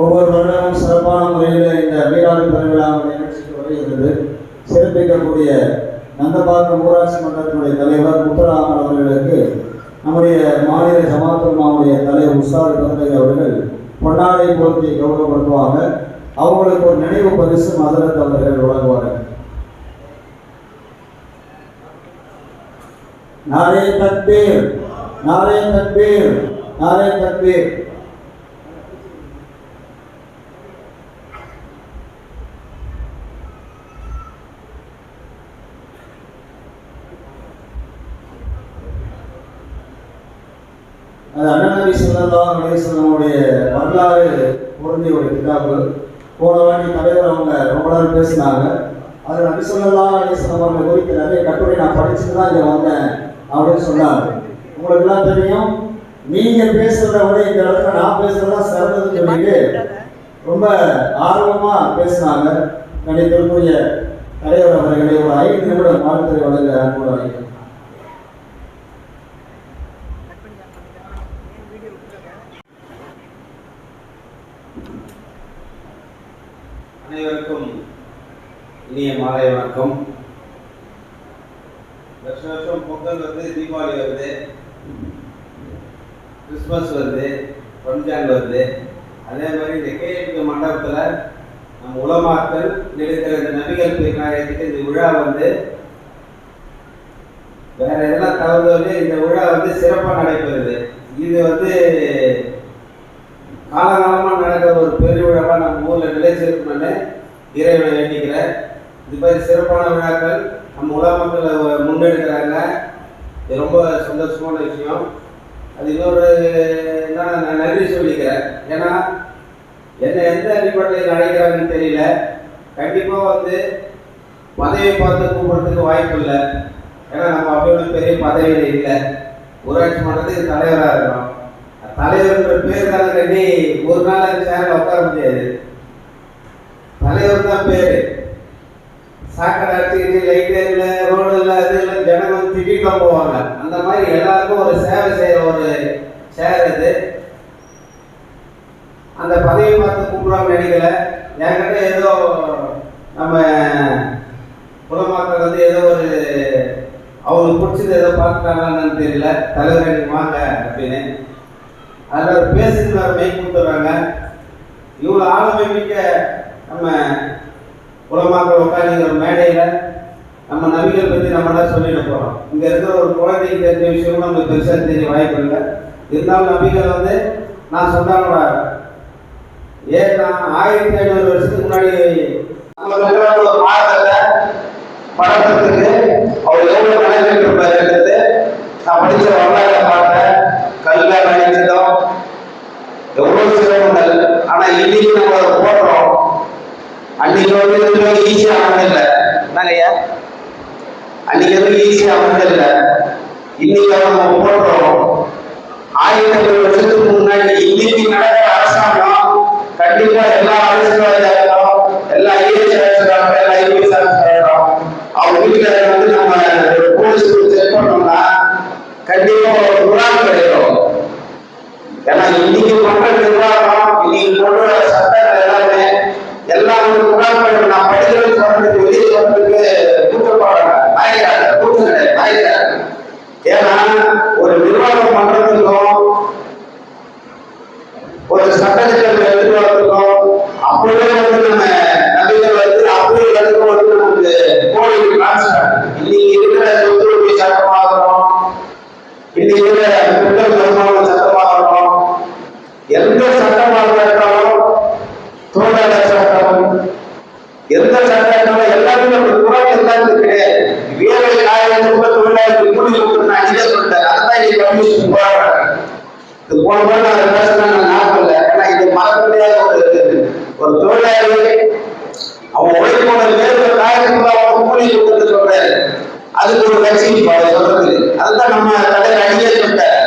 ஒவ்வொரு வருடமும் சிறப்பான முறையில் இந்த வீராணி பெருவிழா நிகழ்ச்சிக்கு வருகிறது. சிறப்பிக்கக்கூடிய நந்தபாக்கம் ஊராட்சி மன்றத்தினுடைய தலைவர் முத்துராமன் அவர்களுக்கு நம்முடைய மாநில ஜமாத்துமாவுடைய தலைவர் உஷார் கந்தகை அவர்கள் பொன்னாடை பொருத்தி கௌரவப்படுத்துவாங்க. அவங்களுக்கு ஒரு நினைவு பரிசு மதுரத் அவர்கள் வழங்குவார்கள் நாரே தக்பீர் நாரே தக்பீர் நாரே தக்பீர் அது அண்ணநபி சொல்லலாம் அலேசனுடைய வரலாறு பொருந்திய ஒரு கிதாபு போன வாட்டி தலைவர் அவங்க ரொம்ப நேரம் பேசினாங்க. அது நபி சொல்லலாம் அலேசனம் அவர்கள் குறித்து நிறைய கட்டுரை நான் படிச்சுட்டு தான் இங்கே வந்தேன் அப்படின்னு சொன்னாங்க. உங்களுக்குலாம் தெரியும் நீங்க பேசுறத விட இந்த இடத்துல நான் பேசுறதா சிறந்ததுன்னு சொல்லிட்டு ரொம்ப ஆர்வமா பேசினாங்க. கணித்திற்குரிய தலைவர் அவர்களை ஒரு ஐந்து நிமிடம் வாழ்த்துறை வழங்க அன்போடு அழைக்கிறேன். அனைவருக்கும் இனிய மாலை வணக்கம். வருஷம் வருஷம் பொங்கல் வருது தீபாவளி வருது. கிறிஸ்மஸ் வருது. ரம்ஜான் வருது. அதே மாதிரி இந்த கேஎம்கே மண்டபத்தில் நம் உலமாக்கள் எடுக்கிற இந்த நபிகள் பெருநாயகத்துக்கு இந்த விழா வந்து வேற எதெல்லாம் தவிர்த்து இந்த விழா வந்து சிறப்பாக நடைபெறுது. இது வந்து காலகாலமாக நடக்கிற ஒரு பெருவிழாவா நம்ம ஊரில் சேர்க்கணும்னு இறைவனை வேண்டிக்கிறேன். இது மாதிரி சிறப்பான விழாக்கள் நம்ம உலக மக்களை முன்னெடுக்கிறாங்க. இது ரொம்ப சந்தோஷமான விஷயம். அது இன்னொரு நான் நான் நன்றி சொல்லிக்கிறேன். ஏன்னா என்னை எந்த அடிப்படையில் அழைக்கிறாங்கன்னு தெரியல. கண்டிப்பாக வந்து பதவியை பார்த்து கூப்பிடுறதுக்கு வாய்ப்பு இல்லை. ஏன்னா நம்ம அப்படி பெரிய பதவியில் இல்லை. ஊராட்சி மன்றத்துக்கு தலைவராக இருக்கிறோம் தலைவர்ன்ற பேர் தானே கட்டி ஒரு நாள் அந்த சேர்ல உட்கார முடியாது. தலைவர் தான் பேரு. சாக்கடை அடிச்சுக்கிட்டு லைட் இல்லை ரோடு இல்லை அது இல்லை ஜனங்க வந்து திட்டிட்டு தான் போவாங்க. அந்த மாதிரி எல்லாருக்கும் ஒரு சேவை செய்யற ஒரு சேர் இது அந்த பதவியை பார்த்து கூப்பிடுவாங்க நினைக்கல என்கிட்ட ஏதோ நம்ம குலமாக்கள் வந்து ஏதோ ஒரு அவங்களுக்கு பிடிச்சது ஏதோ பார்த்துட்டாங்கன்னு தெரியல. தலைவர் எனக்கு வாங்க அப்படின்னு. அதில் ஒரு பேசுறது வேறு மைக் கொடுத்துட்றாங்க. இவ்வளோ ஆளுமை மிக்க நம்ம உலமாக்கள் உட்காந்துங்கிற மேடையில் நம்ம நபிகள் பற்றி நம்ம தான் சொல்லிட்டு போகிறோம் இங்கே இருக்கிற ஒரு குழந்தைக்கு தெரிஞ்ச விஷயமும் நமக்கு பெருசாக தெரிய வாய்ப்பு இல்லை. இருந்தாலும் நபிகள் வந்து நான் சொன்னாங்களா ஏன் நான் ஆயிரத்தி ஐநூறு வருஷத்துக்கு முன்னாடி நம்ம படத்துக்கு அவர் எவ்வளோ கணக்கிட்டு நான் படித்த வரலாறு பார்த்தேன் கல்ல நினைச்சதும் எவ்வளவு சிரமங்கள் ஆனா இன்னைக்கு நம்ம போடுறோம் அன்னைக்கு வந்து ஈஸியா அமைதில்லை என்னங்க அன்னைக்கு வந்து ஈஸியா அமைதில்லை இன்னைக்கு நம்ம போடுறோம் ஆயிரத்தி வருஷத்துக்கு எல்லாம் வந்து குரான் பண்ணி நான் படிக்கிறது சொல்றதுக்கு வெளியே சொல்றதுக்கு கூட்டப்பாடுறாங்க நாய்க்கிறாங்க கூட்டம் கிடையாது நாய்க்கிறாங்க ஏன்னா ஒரு நிர்வாகம் பண்றதுக்கும் ஒரு சட்டத்திட்டம் எடுத்து வரதுக்கும் அப்பவே வந்து நம்ம நபிகள் வந்து அப்பவே எடுத்து வந்து நமக்கு கோவில் கான்ஸ்டன்ட் இன்னைக்கு இருக்கிற சொத்துரிமை சட்டமாகணும் இன்னைக்கு இருக்கிற குற்றம் பெருமாள் சட்டமாகணும் எந்த சட்டமாக இருந்தாலும் தொழிலாளர் சட்டம் எந்த சட்டம் எல்லாருமே நம்ம குரான் எல்லாருக்கும் கிடையாது வேலை ஆயிரத்தி ரூபாய் தொழிலாளருக்கு கூலி கொடுக்கணும் அடிக்க சொல்லிட்டேன் அதான் இன்னைக்கு இது போன முறை நான் பேசுறேன் நான் ஞாபகம் இல்லை ஏன்னா இது மறக்க முடியாத ஒரு ஒரு தொழிலாளி அவன் உழைப்போட போன வேறு காயத்துக்கு அவன் கூலி கொடுத்து சொல்றாரு அதுக்கு ஒரு கட்சி அவர் சொல்றது அதுதான் நம்ம தலைவர் அடிக்க சொல்லிட்டார்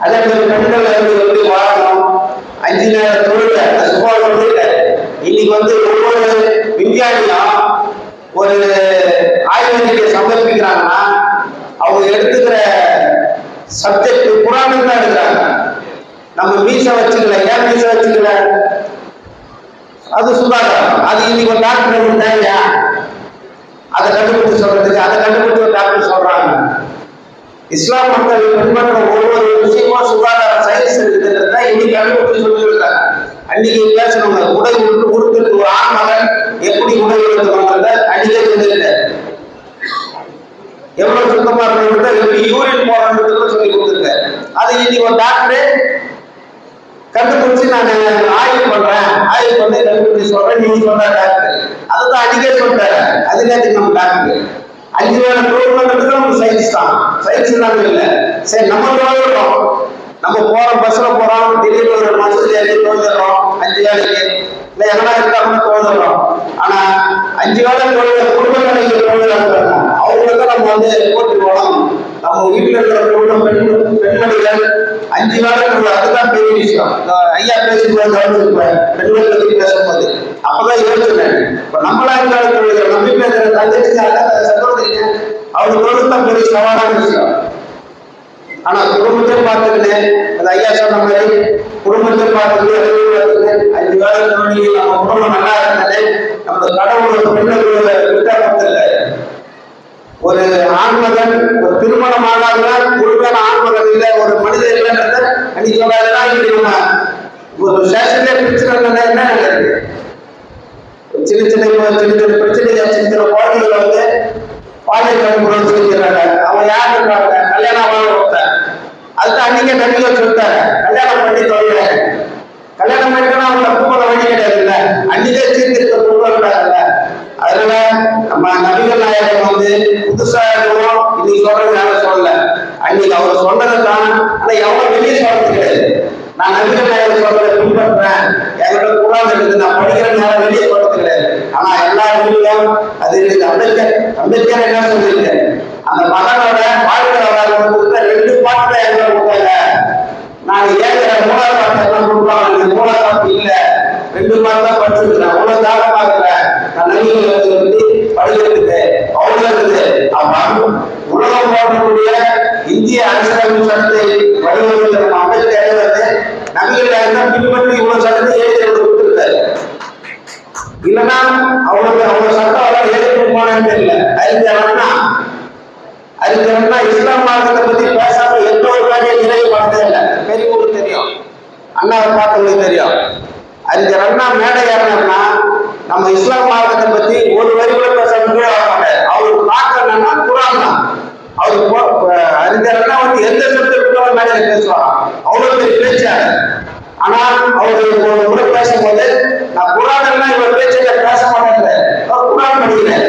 அதே மாதிரி பெண்கள் வந்து வாழணும் அஞ்சு நேர தொழில சும்மா தொழில இன்னைக்கு வந்து ஒவ்வொரு விஞ்ஞானியும் ஒரு ஆய்வறிக்கை அவங்க எடுத்துக்கிற சப்ஜெக்ட்டு குரானு தான் எடுக்கிறாங்க. நம்ம மீச வச்சுக்கல ஏன் மீச வச்சுக்கல? அது சுகாதாரம். அது இன்னைக்கு ஒரு டாக்டர் நமக்கு தேவையா? அதை கண்டுபிடிச்சு சொல்றதுக்கு அதை கண்டுபிடிச்சு ஒரு டாக்டர் சொல்றாங்க. இஸ்லாம் மக்கள் பின்பற்ற ஒவ்வொரு விஷயமும் சுகாதார சயின்ஸ் இருக்குதுன்றத இன்னைக்கு கண்டுபிடிச்சு சொல்லியிருக்காங்க அன்னைக்கு பேசணுங்க உடை உடுத்து உடுத்துட்டு ஒரு ஆண் மகன் எப்படி உடை உடுத்தணுங்கிறத அன்னைக்கே எவ்வளவு சுத்தமா இருக்கணும் எப்படி யூரின் போடணுன்றத சொல்லி கொடுத்துருங்க அது இன்னைக்கு ஒரு டாக்டர் கண்டுபிடிச்சு நான் ஆய்வு பண்றேன். ஆய்வு பண்ணி கண்டுபிடிச்சு சொல்றேன். நீங்க சொல்ற டாக்டர். அதுதான் அன்னைக்கே சொல்றாரு. அது நேரத்துக்கு நம்ம டாக்டர்? அஞ்சு வேலை ப்ரூவ் பண்றதுக்கு நம்ம சயின்ஸ் தான் சயின்ஸ் இல்லாம இல்லை. சரி நம்ம தோல்றோம் நம்ம போற பஸ்ல போறோம் திடீர்னு ஒரு மசூதி ஏறி தோந்துடுறோம் அஞ்சு வேலைக்கு இல்லை எங்கன்னா இருந்தா கூட தோந்துடுறோம் ஆனா அஞ்சு வேலை தொழில் குடும்ப வேலைக்கு தொழில் இருக்கிறாங்க நம்ம வந்து போட்டு போகலாம் நம்ம வீட்டுல இருக்கிற குடும்பம் பெண் பெண்மணிகள் அஞ்சு வேலை அதுதான் பெரிய விஷயம் ஐயா பேசும்போது கவனிச்சிருப்பேன் பெண்கள் பத்தி பேசும்போது அப்பதான் யோசிச்சேன் இப்ப நம்மளா இருந்தாலும் நம்பி பேசுற தங்கச்சி சகோதரிங்க அவருக்கு தான் பெரிய சவாலான விஷயம் ஆனா குடும்பத்தை பார்த்துக்கிட்டேன் அந்த ஐயா சொன்ன மாதிரி குடும்பத்தை பார்த்துக்கிட்டு அஞ்சு வேலை நம்ம குடும்பம் நல்லா இருந்தது. நம்ம கடவுளோட பெண்ணை விட்டா பத்தில்லை ஒரு ஆண்மகன் ஒரு திருமணம் ஆகாதவன் ஒருவேளை ஆண்மகன் இல்ல ஒரு மனித இல்லைன்றத அன்னைக்கு சொல்லாதான் இன்னைக்கு நம்ம ஒரு ஸ்டேஷன்ல பிரச்சனை என்ன நடக்குது சின்ன சின்ன சின்ன சின்ன பிரச்சனைகள் சின்ன சின்ன குழந்தைகளை வந்து பாலியல் வன்முறை சொல்லிக்கிறாங்க. அவன் யார் இருக்காங்க? கல்யாணம் ஆக ஒருத்தன். அதுதான் அன்னைக்கே நம்பிக்கை சொல்லிட்டாங்க கல்யாணம் பண்ணி தொழில கல்யாணம் பண்ணிக்கணும் அவங்க தப்பு வழி கிடையாதுல்ல. அன்னைக்கே சீர்திருத்த கொண்டு வந்தாங்கல்ல அதனால நம்ம நபிகள் நாயகம் வந்து புதுசா இருக்கணும் இன்னைக்கு சொல்றது நான் சொல்லல. அன்னைக்கு அவர் சொன்னதை தான். ஆனா எவ்வளவு வெளியே சொல்றது கிடையாது. நான் நபிகள் நாயகம் சொல்றதை பின்பற்றேன் என்கிட்ட குரான் இருக்குது. நான் படிக்கிற நேரம் வெளியே சொல்றது கிடையாது. ஆனா எல்லா வீட்லயும் அது இருக்குது. அம்பேத்கர் அம்பேத்கர் என்ன சொல்லியிருக்காரு அந்த மகனோட வாழ்க்கை வரலாறு ரெண்டு பாட்டுல எங்க கொடுத்தாங்க. நான் ஏங்கிற மூணாவது பாட்டு இல்லைன்னா அவங்களுக்கு அவங்க சட்டம் எல்லாம் எழுதி போனேன்னு தெரியல. அறிஞர் அண்ணா அறிஞர் அண்ணா இஸ்லாம் மார்க்கத்தை பத்தி பேசாம எந்த ஒரு காரியம் நிறைவு பண்ணதே இல்லை பெரியவங்களுக்கு தெரியும் அண்ணாவை பார்த்தவங்களுக்கு தெரியும் அறிஞர் அண்ணா மேடை ஏறினா நம்ம இஸ்லாம் மார்க்கத்தை பத்தி ஒரு வரி கூட பேச முடியாது மாட்டார் அவருக்கு பார்க்க என்னன்னா குரான் தான் அவர் போ- ப- அறிஞர் அண்ணா வந்து எந்த சப்ஜெக்ட் கூட மேடையில பேசுவாங்க அவ்வளவு பெரிய பேச்சாளர் ஆனா அவர் ஒரு முறை பேசும்போது நான் குரான் பேச்சுல பேச மாட்டேங்கிறார் அவர் குரான் படிக்கிறார்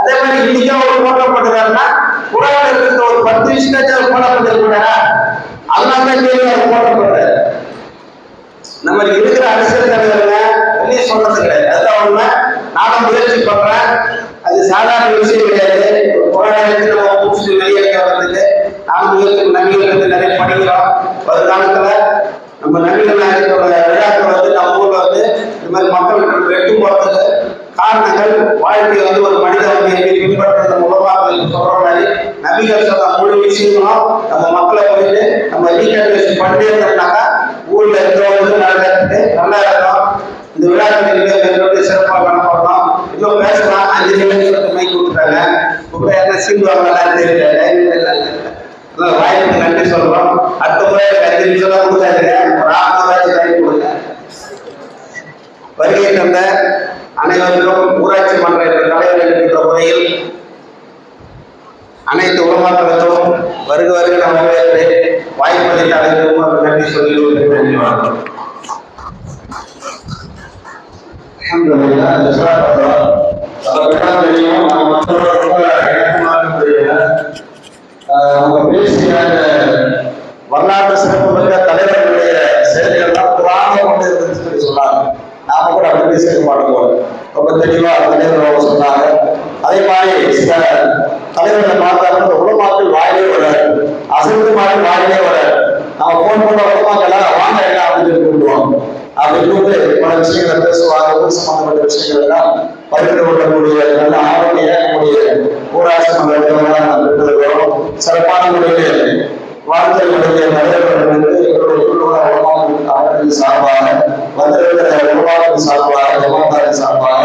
அதே மாதிரி இன்னைக்கு அவர் போட்டோ போட்டுறாருன்னா குரான் இருக்கிற ஒரு பத்து விஷயத்தாச்சும் அவர் போட்டோ பண்ணிருக்கிறாரா அதனால தான் கேள்வி அவர் போட்டோ போடுறாரு. நம்ம இருக்கிற அரசியல் தலைவர்கள் வெளியே சொல்றது கிடையாது. அதுதான் உண்மை. நானும் முயற்சி பண்றேன். அது சாதாரண விஷயம் கிடையாது ஒரு போராட்டத்தில் நம்ம முடிச்சுட்டு வெளியே வர்றதுக்கு நானும் முயற்சி நபிகள் வந்து நிறைய படிக்கிறோம் வருங்காலத்துல நம்ம நபிகள் நாயகத்தோட விழாக்கள் வந்து நம்ம ஊர்ல வந்து இந்த மாதிரி மக்களுக்கு வெட்டு போறதுக்கு காரணங்கள் வாழ்க்கையை வந்து ஒரு மனிதன் வந்து எப்படி பின்பற்றுறது மூலமாக சொல்ற மாதிரி நபிகள் சொன்ன முழு விஷயங்களும் நம்ம மக்களை போயிட்டு நம்ம ரீகன்வேஷன் பண்ணி இருந்தோம்னாக்கா ஊர்ல இருக்கிறவங்க நல்லா இருக்கு நல்லா இருக்கும் இந்த விழாக்கள் சிறப்பாக பண்ணப்படணும் இன்னும் பேசலாம் அஞ்சு நிமிஷம் மைக் கொடுத்துட்டாங்க இப்போ தெரியல டைம் நன்றி சொல்றோம் அடுத்த முறை எனக்கு அஞ்சு நிமிஷம் கொடுத்தாரு கொடுத்தாருங்க டைம் கொடுங்க வருகை தந்த அனைவருக்கும் ஊராட்சி மன்ற தலைவர் என்கின்ற முறையில் அனைத்து உலமாக்களுக்கும் வருக வருக நான் வரவேற்று வாய்ப்பளித்த அனைவருக்கும் நன்றி சொல்லி நன்றி வணக்கம் அல்ஹம்துலில்லாஹ் ஜஸாக் அல்லாஹ் நம்ம விழா தெரியும் நம்ம மக்களோட ரொம்ப இணக்கமாக தெரியல அவங்க பேசிய வரலாற்று சிறப்பு மிக்க தலைவர்களுடைய செயல்கள்லாம் புராண கொண்டு இருந்துச்சு சொல்லி சொன்னாங்க. நாம கூட அப்படி பேசிக்க மாட்டோம் ரொம்ப தெளிவா தலைவர் சொன்னாங்க. அதே மாதிரி சில தலைவர்களை பார்த்தா இந்த உலமாக்கள் வாயிலே வர அசைந்து மாதிரி வாயிலே வர நம்ம போன் பண்ண உலமாக்கள் வாங்க என்ன அப்படின்னு சொல்லி கூப்பிடுவாங்க அப்படின்னு வந்து பல விஷயங்களை பேசுவாங்க. சம்பந்தப்பட்ட விஷயங்கள் எல்லாம் பகிர்ந்து கொள்ளக்கூடிய நல்ல ஆரோக்கிய நம்முடைய ஊராட்சி மன்ற பெறுகிறோம் சிறப்பான முறையில் வாழ்க்கைகளுடைய நடைபெறும் என்று எங்களுடைய உள்ளூர் சார்பாக வந்திருக்கிற உருவாக்கம் சார்பாக